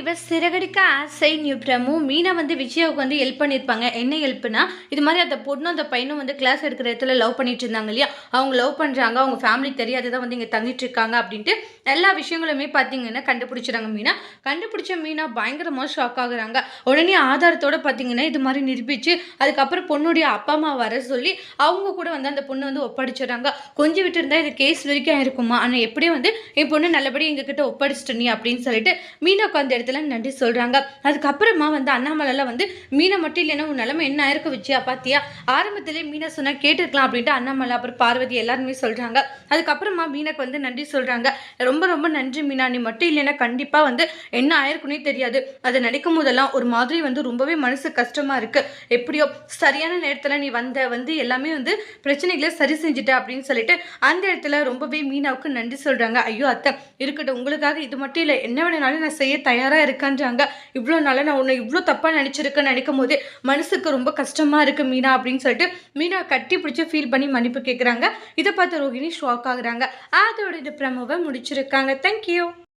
இவர் சிறகடிக்க ஆசை நியூ பிரமு மீனா வந்து விஜயாவுக்கு வந்து ஹெல்ப் பண்ணியிருப்பாங்க. என்ன ஹெல்ப்னா இது மாதிரி அந்த பொண்ணும் அந்த பையனும் வந்து கிளாஸ் எடுக்கிற இடத்துல லவ் பண்ணிட்டு இருந்தாங்க இல்லையா? அவங்க லவ் பண்ணுறாங்க அவங்க ஃபேமிலிக்கு தெரியாது தான் வந்து இங்கே தங்கிட்டு இருக்காங்க அப்படின்ட்டு எல்லா விஷயங்களுமே பார்த்தீங்கன்னா கண்டுபிடிச்சிடுறாங்க மீனா. கண்டுபிடிச்ச மீனா பயங்கரமாக ஷாக் ஆகுறாங்க. உடனே ஆதாரத்தோட பார்த்தீங்கன்னா இது மாதிரி நிரூபிச்சு அதுக்கப்புறம் பொண்ணுடைய அப்பா அம்மா வர சொல்லி அவங்க கூட வந்து அந்த பொண்ணு வந்து ஒப்படைச்சிடுறாங்க. கொஞ்சம் விட்டு இருந்தால் இது கேஸ் வரைக்கும் இருக்குமா ஆனால் எப்படியும் வந்து என் பொண்ணு நல்லபடியாக எங்ககிட்ட ஒப்படைச்சிட்டு நீ அப்படின்னு சொல்லிட்டு மீனாக்கு அந்த இடத்துல நன்றி சொல்கிறாங்க அதுக்கப்புறமா வந்து அண்ணாமலையில் வந்து மீனை மட்டும் இல்லைன்னா உன் நிலமை என்ன ஆயிருக்கு வச்சியா பார்த்தியா ஆரம்பத்திலே மீனை சொன்னால் கேட்டிருக்கலாம் அப்படின்ட்டு அண்ணாமலை அப்புறம் பார்வதி எல்லாருமே சொல்கிறாங்க அதுக்கப்புறமா மீனாக்கு வந்து நன்றி சொல்கிறாங்க ரொம்ப ரொம்ப நன்றி மீனா. நீ மட்டும் இல்லைன்னா கண்டிப்பாக வந்து என்ன ஆயிருக்குன்னே தெரியாது. அதை நினைக்கும் போதெல்லாம் ஒரு மாதிரி வந்து ரொம்பவே மனசு கஷ்டமாக இருக்குது எப்படியோ சரியான நேரத்தில் நீ வந்த வந்து எல்லாமே வந்து பிரச்சனைகளை சரி செஞ்சுட்ட அப்படின்னு சொல்லிட்டு அந்த இடத்துல ரொம்பவே மீனாவுக்கு நன்றி சொல்கிறாங்க ஐயோ அத்தை இருக்கட்டும். உங்களுக்காக இது மட்டும் இல்லை. என்ன வேணுனாலும் நான் செய்ய தயாராக இருக்கான்றாங்க. இவ்வளோ நாளாக நான் உன்னை இவ்வளோ தப்பாக நினச்சிருக்கேன்னு நினைக்கும் போது மனசுக்கு ரொம்ப கஷ்டமாக இருக்குது மீனா அப்படின்னு சொல்லிட்டு மீனா கட்டி பிடிச்சி ஃபீல் பண்ணி மன்னிப்பு கேட்குறாங்க இதை பார்த்து ரோஹிணி ஷாக் ஆகுறாங்க. அதோட இந்த ப்ரமோவை முடிச்சிருக்காங்க. தேங்க்யூ